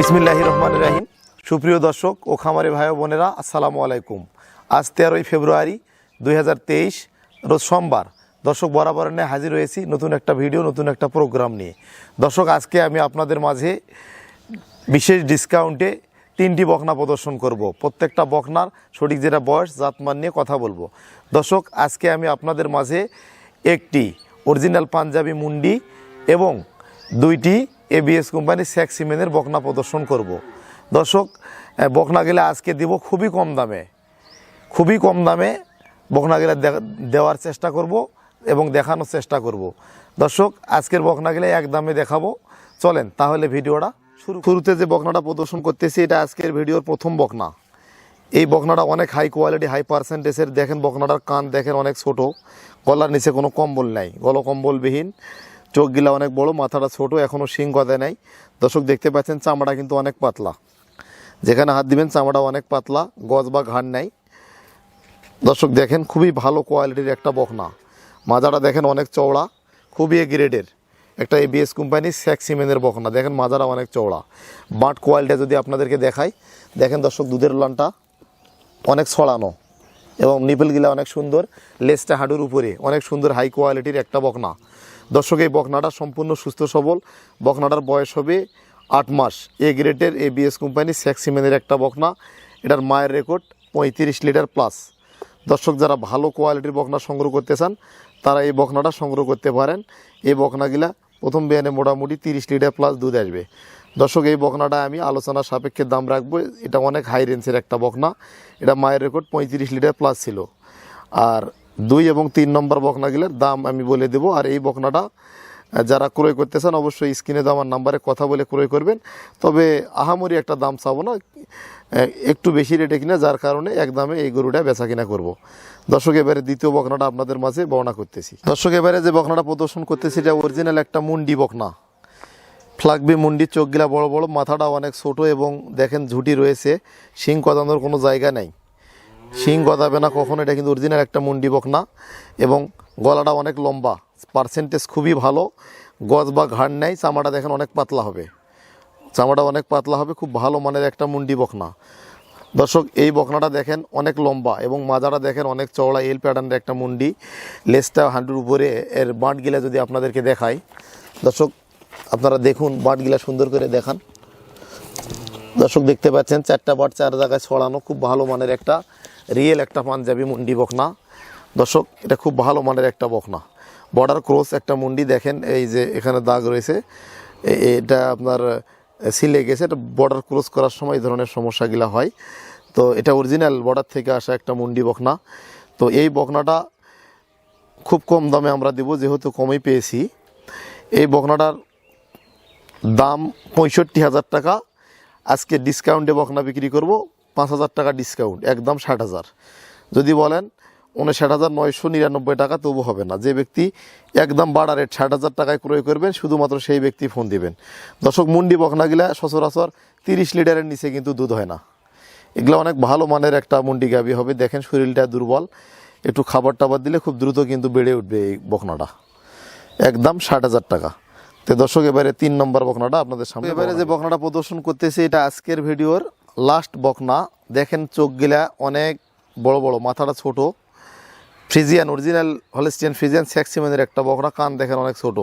বিসমিল্লাহ রহমান রাহিম। সুপ্রিয় দর্শক ও খামারে ভাই বোনেরা, আসসালামু আলাইকুম। আজ তেরোই ফেব্রুয়ারি দু হাজার তেইশ, রোজ সোমবার। দর্শক বরাবর নিয়ে হাজির হয়েছি নতুন একটা ভিডিও, নতুন একটা প্রোগ্রাম নিয়ে। দর্শক, আজকে আমি আপনাদের মাঝে বিশেষ ডিসকাউন্টে তিনটি বকনা প্রদর্শন করব। প্রত্যেকটা বকনার সঠিক যেটা বয়স, জাতমান নিয়ে কথা বলব। দর্শক, আজকে আমি আপনাদের মাঝে একটি অরিজিনাল পাঞ্জাবি মুন্ডি এবং দুইটি এবিএস কোম্পানির স্যাক সিমেন্টের বকনা প্রদর্শন করব। দর্শক আহ, বকনা গেলে আজকে দিব খুবই কম দামে। খুবই কম দামে বকনাগুলা দেওয়ার চেষ্টা করব এবং দেখানোর চেষ্টা করব। দর্শক আজকের বকনাগুলা এক দামে দেখাবো। চলেন তাহলে ভিডিওটা শুরু শুরুতে যে বকনাটা প্রদর্শন করতেছি এটা আজকের ভিডিওর প্রথম বকনা। এই বকনাটা অনেক হাই কোয়ালিটি হাই পার্সেন্টেজের দেখেন বকনাটার কান দেখেন অনেক ছোট। গলার নিচে কোনো কম্বল নাই। গল কম্বলবিহীন চোখগুলা অনেক বড়, মাথাটা ছোট এখনও শিং গদায় নাই। দর্শক দেখতে পাচ্ছেন, চামড়া কিন্তু অনেক পাতলা। যেখানে হাত দিবেন চামড়া অনেক পাতলা, গজ বা ঘাড় নাই। দর্শক দেখেন, খুবই ভালো কোয়ালিটির একটা বকনা। মাজাটা দেখেন অনেক চওড়া, খুবই এ গ্রেডের। একটা এবিএস কোম্পানি, স্যাক সিমেন্টের বকনা। দেখেন মাজারা অনেক চওড়া। বাট কোয়ালিটি যদি আপনাদেরকে দেখাই, দেখেন দর্শক, দুধের লানটা অনেক ছড়ানো এবং নিপেলগুলা অনেক সুন্দর, লেজটা হাডুর উপরে, অনেক সুন্দর হাই কোয়ালিটির একটা বকনা। দর্শক, এই বকনাটা সম্পূর্ণ সুস্থ সবল। বকনাটার বয়স হবে আট মাস। এ গ্রেডের এবিএস কোম্পানি সিমেন্টের একটা বকনা। এটার মায়ের রেকর্ড পঁয়ত্রিশ লিটার প্লাস। দর্শক, যারা ভালো কোয়ালিটির বকনা সংগ্রহ করতে চান, তারা এই বকনাটা সংগ্রহ করতে পারেন। এই বকনাগুলা প্রথম বিয়ানে মোটামুটি তিরিশ লিটার প্লাস দুধ আসবে। দর্শক, এই বকনাটা আমি আলোচনা সাপেক্ষে দাম রাখব। এটা অনেক হাই রেঞ্জের একটা বকনা। এটা মায়ের রেকর্ড পঁয়ত্রিশ লিটার প্লাস ছিল। আর দুই এবং তিন নম্বর বকনাগুলোর দাম আমি বলে দেবো। আর এই বকনাটা যারা ক্রয় করতে চান অবশ্যই স্ক্রিনে আমার নাম্বারে কথা বলে ক্রয় করবেন। তবে আহামরি একটা দাম চাবো না একটু বেশি রেটে কিনা, যার কারণে এক দামে এই গরুটা বেচা কিনা করব। দর্শক, এবারে দ্বিতীয় বকনাটা আপনাদের মাঝে বর্ণনা করতেছি। দর্শক, এবারে যে বকনাটা প্রদর্শন করতেছি, এটা অরিজিনাল একটা মুন্ডি বকনা। ফ্লাগবি মুন্ডি চোখগুলা বড় বড় মাথাটা অনেক ছোট এবং দেখেন ঝুটি রয়েছে, শিং কদানোর কোনো জায়গা নেই। শিং গদাবে না কখনো, এটা কিন্তু অরিজিনাল একটা মুন্ডি বকনা। এবং গলাটা অনেক লম্বা পার্সেন্টেজ খুবই ভালো। গজ বা ঘাড় নেই চামড়া দেখেন অনেক পাতলা হবে। চামড়া অনেক পাতলা হবে, খুব ভালো মানের একটা মুন্ডি বকনা। দর্শক, এই বকনাটা দেখেন অনেক লম্বা এবং মাজাটা দেখেন অনেক চওড়া এল প্যাটার্নের একটা মুন্ডি। লেজটা হাঁটুর উপরে, এর বাঁটগিলা যদি আপনাদেরকে দেখাই। দর্শক, আপনারা দেখুন বাঁটগিলা সুন্দর করে দেখান। দর্শক, দেখতে পাচ্ছেন, চারটা বাট চার জায়গায় ছড়ানো, খুব ভালো মানের একটা রিয়েল একটা পাঞ্জাবি মুন্ডি বকনা। দর্শক, এটা খুব ভালো মানের একটা বকনা। বর্ডার ক্রস একটা মুন্ডি, দেখেন এই যে এখানে দাগ রয়েছে। এটা আপনার সিলে গেছে, এটা বর্ডার ক্রস করার সময় এই ধরনের সমস্যাগুলো হয়। তো এটা অরিজিনাল বর্ডার থেকে আসা একটা মুন্ডি বকনা। তো এই বকনাটা খুব কম দামে আমরা দেবো, যেহেতু কমই পেয়েছি। এই বকনাটার দাম পঁয়ষট্টি হাজার টাকা। আজকে ডিসকাউন্টে বকনা বিক্রি করব। পাঁচ হাজার টাকা ডিসকাউন্ট একদম ষাট হাজার। যদি বলেন উনষাট হাজার নয়শো নিরানব্বই টাকা তবু হবে না। যে ব্যক্তি একদম বাড়া রেট ষাট হাজার টাকায় ক্রয় করবেন শুধুমাত্র সেই ব্যক্তি ফোন দিবেন। দর্শক মুন্ডি বকনাগুলা সচরাচর তিরিশ লিটারের নিচে কিন্তু দুধ হয় না। এগুলো অনেক ভালো মানের একটা মুন্ডি গাবি হবে। দেখেন শরীরটা দুর্বল। একটু খাবার টাবার দিলে খুব দ্রুত কিন্তু বেড়ে উঠবে এই বকনাটা। একদম ষাট হাজার টাকা। তো দর্শক এবারে তিন নম্বর বকনাটা আপনাদের সামনে এবারে যে বকনাটা প্রদর্শন করতেছে এটা আজকের ভিডিওর লাস্ট বকনা। দেখেন চোখগুলা অনেক বড় বড়, মাথাটা ছোট। ফ্রিজিয়ান, অরিজিনাল হলেস্টিয়ান ফ্রিজিয়ান স্যাক্সিমেনের একটা বকনা, কান দেখেন অনেক ছোট।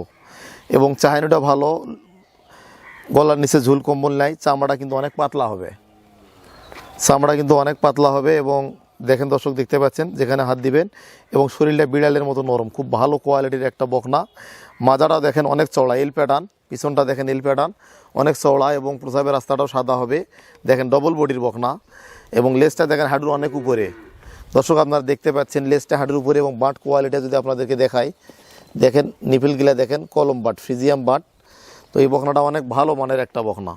এবং চাহিনাটা ভালো, গলার নিচে ঝুল কম্বল নাই চামড়া কিন্তু অনেক পাতলা হবে। চামড়া কিন্তু অনেক পাতলা হবে এবং দেখেন দর্শক, দেখতে পাচ্ছেন যেখানে হাত দিবেন এবং শরীরটা বিড়ালের মতো নরম, খুব ভালো কোয়ালিটির একটা বকনা। মাজাটা দেখেন অনেক চওড়া এল প্যাটার্ন পিছনটা দেখেন এল প্যাটার্ন অনেক চওড়া এবং প্রসাবের রাস্তাটাও সাদা হবে। দেখেন ডবল বডির বকনা এবং লেসটা দেখেন হাডুর অনেক উপরে। দর্শক, আপনারা দেখতে পাচ্ছেন লেসটা হাডুর উপরে এবং বাট কোয়ালিটি যদি আপনাদেরকে দেখাই, দেখেন নিপিলগুলা দেখেন কলম বাট, ফ্রিজিয়াম বাট। তো এই বকনাটা অনেক ভালো মানের একটা বকনা।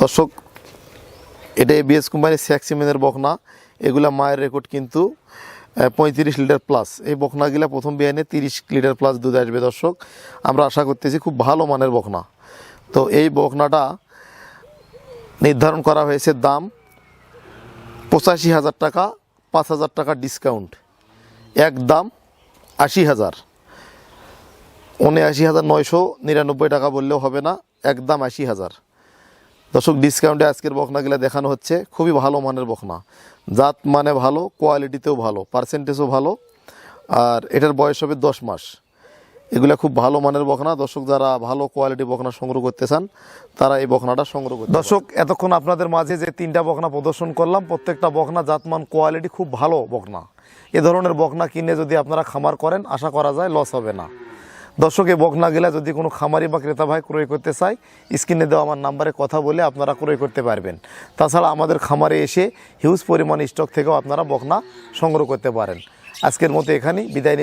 দর্শক, এটা এবিএস কোম্পানির স্যাক্সিমেনের বকনা। এগুলা মায়ের রেকর্ড কিন্তু। পঁয়ত্রিশ লিটার প্লাস এই বকনাগুলা প্রথম বিয়ানে তিরিশ লিটার প্লাস দুধ আসবে, দর্শক। আমরা আশা করতেছি খুব ভালো মানের বকনা তো এই বকনাটা নির্ধারণ করা হয়েছে দাম পঁচাশি হাজার টাকা, পাঁচ হাজার টাকা ডিসকাউন্ট এক দাম আশি হাজার। উনআশি হাজার নয়শো নিরানব্বই টাকা বললেও হবে না একদম আশি হাজার। দর্শক ডিসকাউন্টে আজকের বকনাগুলো দেখানো হচ্ছে। খুবই ভালো মানের বকনা জাত মানে ভালো কোয়ালিটিতেও ভালো পার্সেন্টেজও ভালো। আর এটার বয়স হবে দশ মাস। এগুলো খুব ভালো মানের বকনা দর্শক যারা ভালো কোয়ালিটি বকনা সংগ্রহ করতে চান তারা এই বকনাটা সংগ্রহ করতে দর্শক এতক্ষণ আপনাদের মাঝে যে তিনটা বকনা প্রদর্শন করলাম প্রত্যেকটা বকনা জাতমান কোয়ালিটি খুব ভালো বকনা এ ধরনের বকনা কিনে যদি আপনারা খামার করেন আশা করা যায় লস হবে না। দর্শক বক না গেলে যদি কোনো খামারি বা ক্রেতা ভাই ক্রয় করতে চায়, স্ক্রিনে দেওয়া আমার নাম্বারে কথা বলে আপনারা ক্রয় করতে পারবেন। তাছাড়া আমাদের খামারে এসে হিউজ পরিমাণ স্টক থেকেও আপনারা বকনা সংগ্রহ করতে পারেন। আজকের মতো এখানেই বিদায় নিলাম।